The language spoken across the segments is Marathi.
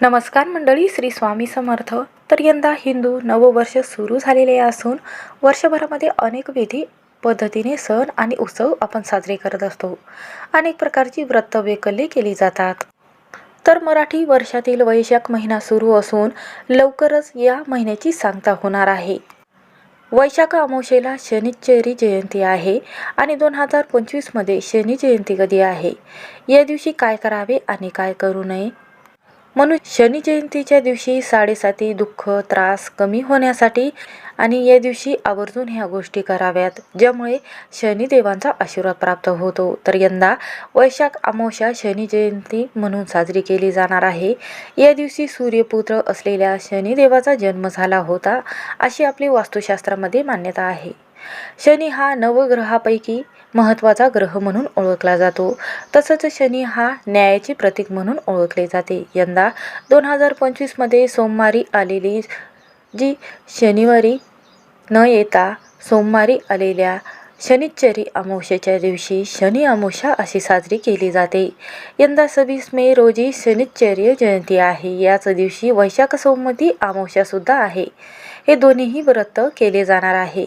नमस्कार मंडळी श्री स्वामी समर्थ. तर यंदा हिंदू नववर्ष सुरू झालेले असून वर्षभरामध्ये अनेक विधी पद्धतीने सण आणि उत्सव आपण साजरे करत असतो. अनेक प्रकारची व्रत वैकल्ये केली जातात. तर मराठी वर्षातील वैशाख महिना सुरू असून लवकरच या महिन्याची सांगता होणार आहे. वैशाख अमावशेला शनिचेरी जयंती आहे आणि दोन हजार पंचवीसमध्ये शनी जयंती कधी आहे? या दिवशी काय करावे आणि काय करू नये? म्हणून शनी जयंतीच्या दिवशी साडेसाती दुःख त्रास कमी होण्यासाठी आणि या दिवशी आवर्जून ह्या गोष्टी कराव्यात ज्यामुळे शनिदेवांचा आशीर्वाद प्राप्त होतो. तर यंदा वैशाख अमावस्या शनी जयंती म्हणून साजरी केली जाणार आहे. या दिवशी सूर्यपुत्र असलेल्या शनिदेवाचा जन्म झाला होता अशी आपली वास्तुशास्त्रामध्ये मान्यता आहे. शनी हा नवग्रहापैकी महत्त्वाचा ग्रह म्हणून ओळखला जातो. तसंच शनी हा न्यायाचे प्रतीक म्हणून ओळखले जाते. यंदा दोन हजार पंचवीसमध्ये सोमवारी आलेली जी शनिवारी न येता सोमवारी आलेल्या शनिच्चरी अमावस्येच्या दिवशी शनी अमावस्या अशी साजरी केली जाते. यंदा सव्वीस मे रोजी शनिच्चर्य जयंती आहे. याच दिवशी वैशाख सोमवती अमावस्यासुद्धा आहे. हे दोन्हीही व्रत केले जाणार आहे.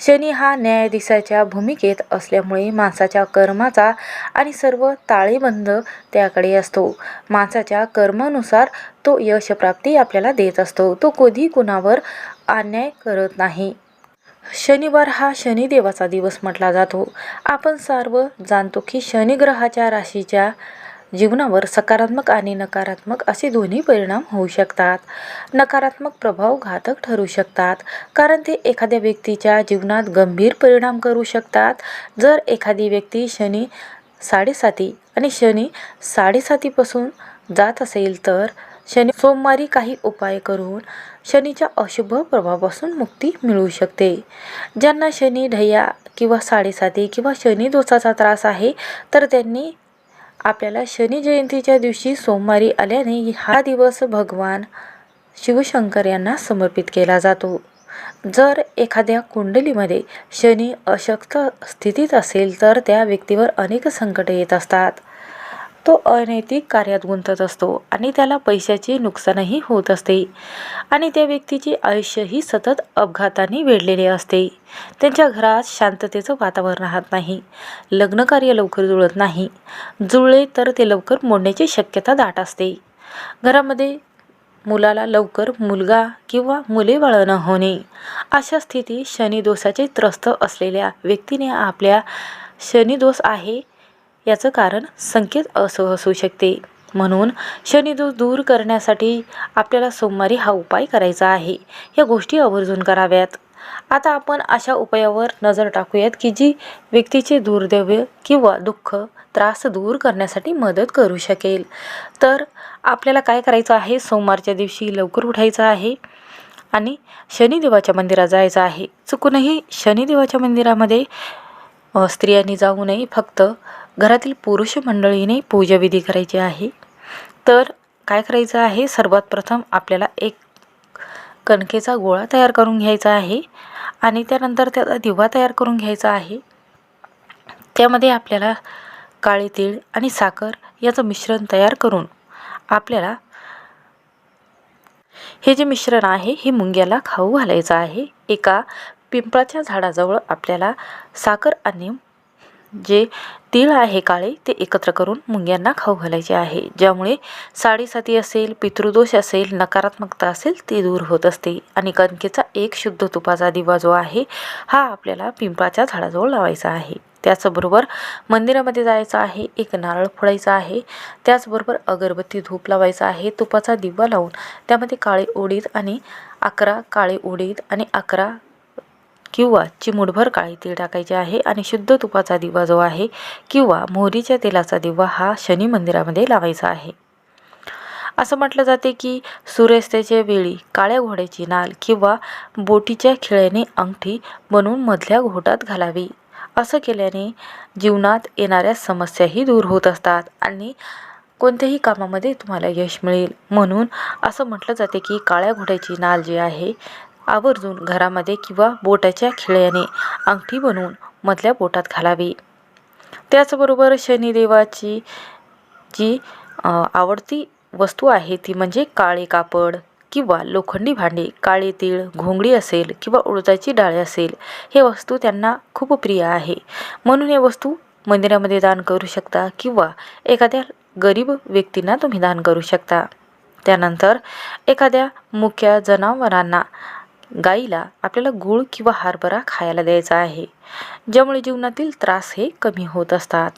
शनी हा न्यायाधीशाच्या भूमिकेत असल्यामुळे माणसाच्या कर्माचा आणि सर्व ताळेबंद त्याकडे असतो. माणसाच्या कर्मानुसार तो यशप्राप्ती आपल्याला देत असतो. तो कधी कुणावर अन्याय करत नाही. शनिवार हा शनिदेवाचा दिवस म्हटला जातो. आपण सर्व जाणतो की शनिग्रहाच्या राशीच्या जीवनावर सकारात्मक आणि नकारात्मक असे दोन्ही परिणाम होऊ शकतात. नकारात्मक प्रभाव घातक ठरू शकतात कारण ते एखाद्या व्यक्तीच्या जीवनात गंभीर परिणाम करू शकतात. जर एखादी व्यक्ती शनी साडेसाती आणि शनी साडेसातीपासून जात असेल तर शनी सोमवारी काही उपाय करून शनीच्या अशुभ प्रभावापासून मुक्ती मिळू शकते. ज्यांना शनी ढय्या किंवा साडेसाती किंवा शनी दोषाचा त्रास आहे तर त्यांनी आपल्याला शनी जयंतीच्या दिवशी सोमवारी आल्याने हा दिवस भगवान शिवशंकर यांना समर्पित केला जातो. जर एखाद्या कुंडलीमध्ये शनी अशक्त स्थितीत असेल तर त्या व्यक्तीवर अनेक संकटे येत असतात. तो अनैतिक कार्यात गुंतत असतो आणि त्याला पैशाचे नुकसानही होत असते. आणि त्या व्यक्तीचे आयुष्यही सतत अपघाताने वेढलेले असते. त्यांच्या घरात शांततेचं वातावरण राहत नाही. लग्नकार्य लवकर जुळत नाही. जुळले तर ते लवकर मोडण्याची शक्यता दाट असते. घरामध्ये मुलाला लवकर मुलगा किंवा मुले बाळं होणे. अशा स्थितीत शनिदोषाचे त्रस्त असलेल्या व्यक्तीने आपल्या शनिदोष आहे याचं कारण संकेत असं असू शकते. म्हणून शनिदोष दूर करण्यासाठी आपल्याला सोमवारी हा उपाय करायचा आहे. या गोष्टी आवर्जून कराव्यात. आता आपण अशा उपायावर नजर टाकूयात की जी व्यक्तीचे दुर्दैव्य किंवा दुःख त्रास दूर करण्यासाठी मदत करू शकेल. तर आपल्याला काय करायचं आहे? सोमवारच्या दिवशी लवकर उठायचं आहे आणि शनिदेवाच्या मंदिरात जायचं आहे. चुकूनही शनिदेवाच्या मंदिरामध्ये स्त्रियांनी जाऊ नये. फक्त घरातील पुरुष मंडळीने पूजाविधी करायची आहे. तर काय करायचं आहे? सर्वात प्रथम आपल्याला एक कणकेचा गोळा तयार करून घ्यायचा आहे आणि त्यानंतर त्याचा दिवा तयार करून घ्यायचा आहे. त्यामध्ये आपल्याला काळे तीळ आणि साखर याचं मिश्रण तयार करून आपल्याला हे जे मिश्रण आहे हे मुंग्याला खाऊ घालायचं आहे. एका पिंपळाच्या झाडाजवळ आपल्याला साखर आणि जे तीळ आहे काळे ते एकत्र करून मुंग्यांना खाऊ घालायचे आहे ज्यामुळे साडेसाती असेल पितृदोष असेल नकारात्मकता असेल ती दूर होत असते. आणि कणकेचा एक शुद्ध तुपाचा दिवा जो आहे हा आपल्याला पिंपळाच्या झाडाजवळ लावायचा आहे. त्याचबरोबर मंदिरामध्ये जायचं आहे एक नारळ फोडायचा आहे त्याचबरोबर अगरबत्ती धूप लावायचा आहे तुपाचा दिवा लावून त्यामध्ये काळे उडीद आणि अकरा काळे उडीद आणि अकरा किंवा चिमूटभर काळी तीळ टाकायचे आहे आणि शुद्ध तुपाचा दिवा जो आहे किंवा मोहरीच्या तेलाचा दिवा हा शनी मंदिरामध्ये लावायचा आहे. असं म्हटलं जाते की सूर्यास्ताच्या वेळी काळ्या घोड्याची नाल किंवा बोटीच्या खिळ्याने अंगठी बनवून मधल्या घोटात घालावी. असं केल्याने जीवनात येणाऱ्या समस्याही दूर होत असतात आणि कोणत्याही कामामध्ये तुम्हाला यश मिळेल. म्हणून असं म्हटलं जाते की काळ्या घोड्याची नाल जी आहे आवर्जून घरामध्ये किंवा बोटाच्या खिळ्याने अंगठी बनवून मधल्या बोटात घालावी. त्याचबरोबर शनिदेवाची जी आवडती वस्तू आहे ती म्हणजे काळे कापड किंवा लोखंडी भांडी काळे तीळ घोंगडी असेल किंवा उडदाची डाळी असेल हे वस्तू त्यांना खूप प्रिय आहे. म्हणून हे वस्तू मंदिरामध्ये दान करू शकता किंवा एखाद्या गरीब व्यक्तींना तुम्ही दान करू शकता. त्यानंतर एखाद्या मुख्या जनावरांना गाईला आपल्याला गूळ किंवा हरभरा खायला द्यायचा आहे ज्यामुळे जीवनातील त्रास हे कमी होत असतात.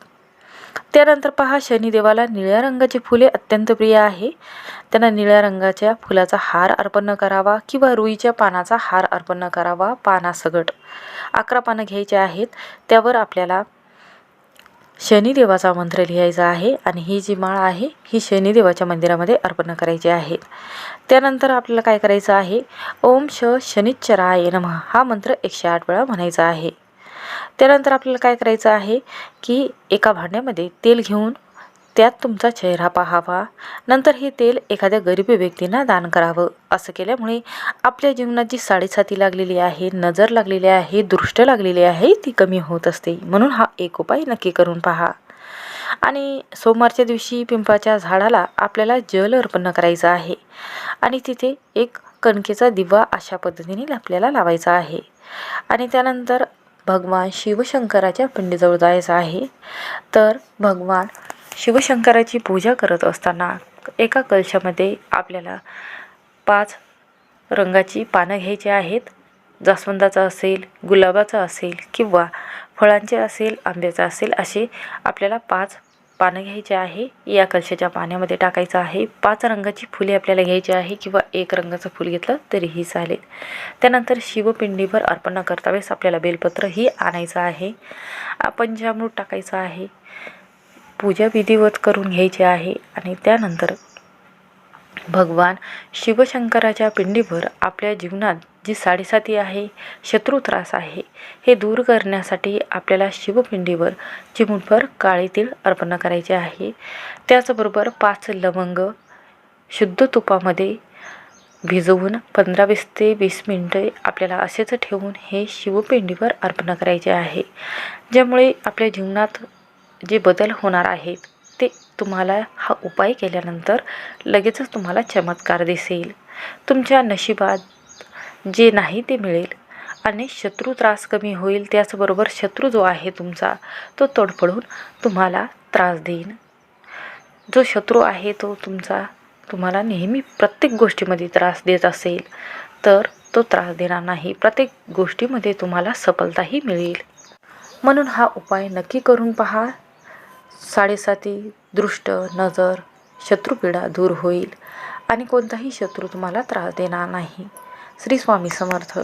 त्यानंतर पहा शनिदेवाला निळ्या रंगाची फुले अत्यंत प्रिय आहे. त्यांना निळ्या रंगाच्या फुलाचा हार अर्पण करावा किंवा रुईच्या पानाचा हार अर्पण करावा पानासगट अकरा पानं घ्यायचे आहेत त्यावर आपल्याला शनिदेवाचा मंत्र लिहायचा आहे आणि ही जी माळ आहे ही शनिदेवाच्या मंदिरामध्ये अर्पण करायची आहे. त्यानंतर आपल्याला काय करायचं आहे? ओम श शनिच्चराय नम हा मंत्र एकशे आठ वेळा म्हणायचा आहे. त्यानंतर आपल्याला काय करायचं आहे? की एका भांड्यामध्ये तेल घेऊन त्यात तुमचा चेहरा पाहावा. नंतर हे तेल एखाद्या गरीब व्यक्तींना दान करावं. असं केल्यामुळे आपल्या जीवनात जी साडेसाती लागलेली आहे नजर लागलेली आहे दृष्ट लागलेली आहे ती कमी होत असते. म्हणून हा एक उपाय नक्की करून पहा. आणि सोमवारच्या दिवशी पिंपळाच्या झाडाला आपल्याला जल अर्पण करायचं आहे. आणि तिथे एक कणकेचा दिवा अशा पद्धतीने आपल्याला लावायचा आहे. आणि त्यानंतर भगवान शिवशंकराच्या पिंडीजवळ जायचं आहे. तर भगवान शिवशंकराची पूजा करत असताना एका कलशामध्ये आपल्याला पाच रंगाची पानं घ्यायची आहेत. जास्वंदाचं असेल गुलाबाचं असेल किंवा फळांचे असेल आंब्याचं असेल असे आपल्याला पाच पानं घ्यायचे आहे. या कलशाच्या पाण्यामध्ये टाकायचं आहे. पाच रंगाची फुले आपल्याला घ्यायची आहे किंवा एक रंगाचं फुल घेतलं तरीही चालेल. त्यानंतर शिवपिंडीवर अर्पण करता वेळेस आपल्याला बेलपत्रही आणायचं आहे. पंचामृत टाकायचं आहे पूजा विधिवत करून घ्यायची आहे आणि त्यानंतर भगवान शिवशंकराच्या पिंडीवर आपल्या जीवनात जी साडेसाती आहे शत्रू त्रास आहे हे दूर करण्यासाठी आपल्याला शिवपिंडीवर चिमुटभर काळे तीळ अर्पण करायचे आहे. त्याचबरोबर पाच लवंग शुद्ध तुपामध्ये भिजवून पंधरा वीस ते वीस मिनटे आपल्याला असेच ठेवून हे शिवपिंडीवर अर्पण करायचे आहे ज्यामुळे आपल्या जीवनात जे बदल होणार आहेत ते तुम्हाला हा उपाय केल्यानंतर लगेचच तुम्हाला चमत्कार दिसेल. तुमच्या नशिबात जे नाही ते मिळेल आणि शत्रू त्रास कमी होईल त्याचबरोबर शत्रू जो आहे तुमचा तो तडफडून तुम्हाला त्रास देईन जो शत्रू आहे तो तुमचा तुम्हाला नेहमी प्रत्येक गोष्टीमध्ये त्रास देत असेल तर तो त्रास देणार नाही. प्रत्येक गोष्टीमध्ये तुम्हाला सफलताही मिळेल. म्हणून हा उपाय नक्की करून पहा. साडेसाती दृष्ट नजर शत्रुपीडा दूर होईल आणि कोणताही शत्रू तुम्हाला त्रास देणार नाही. श्री स्वामी समर्थ.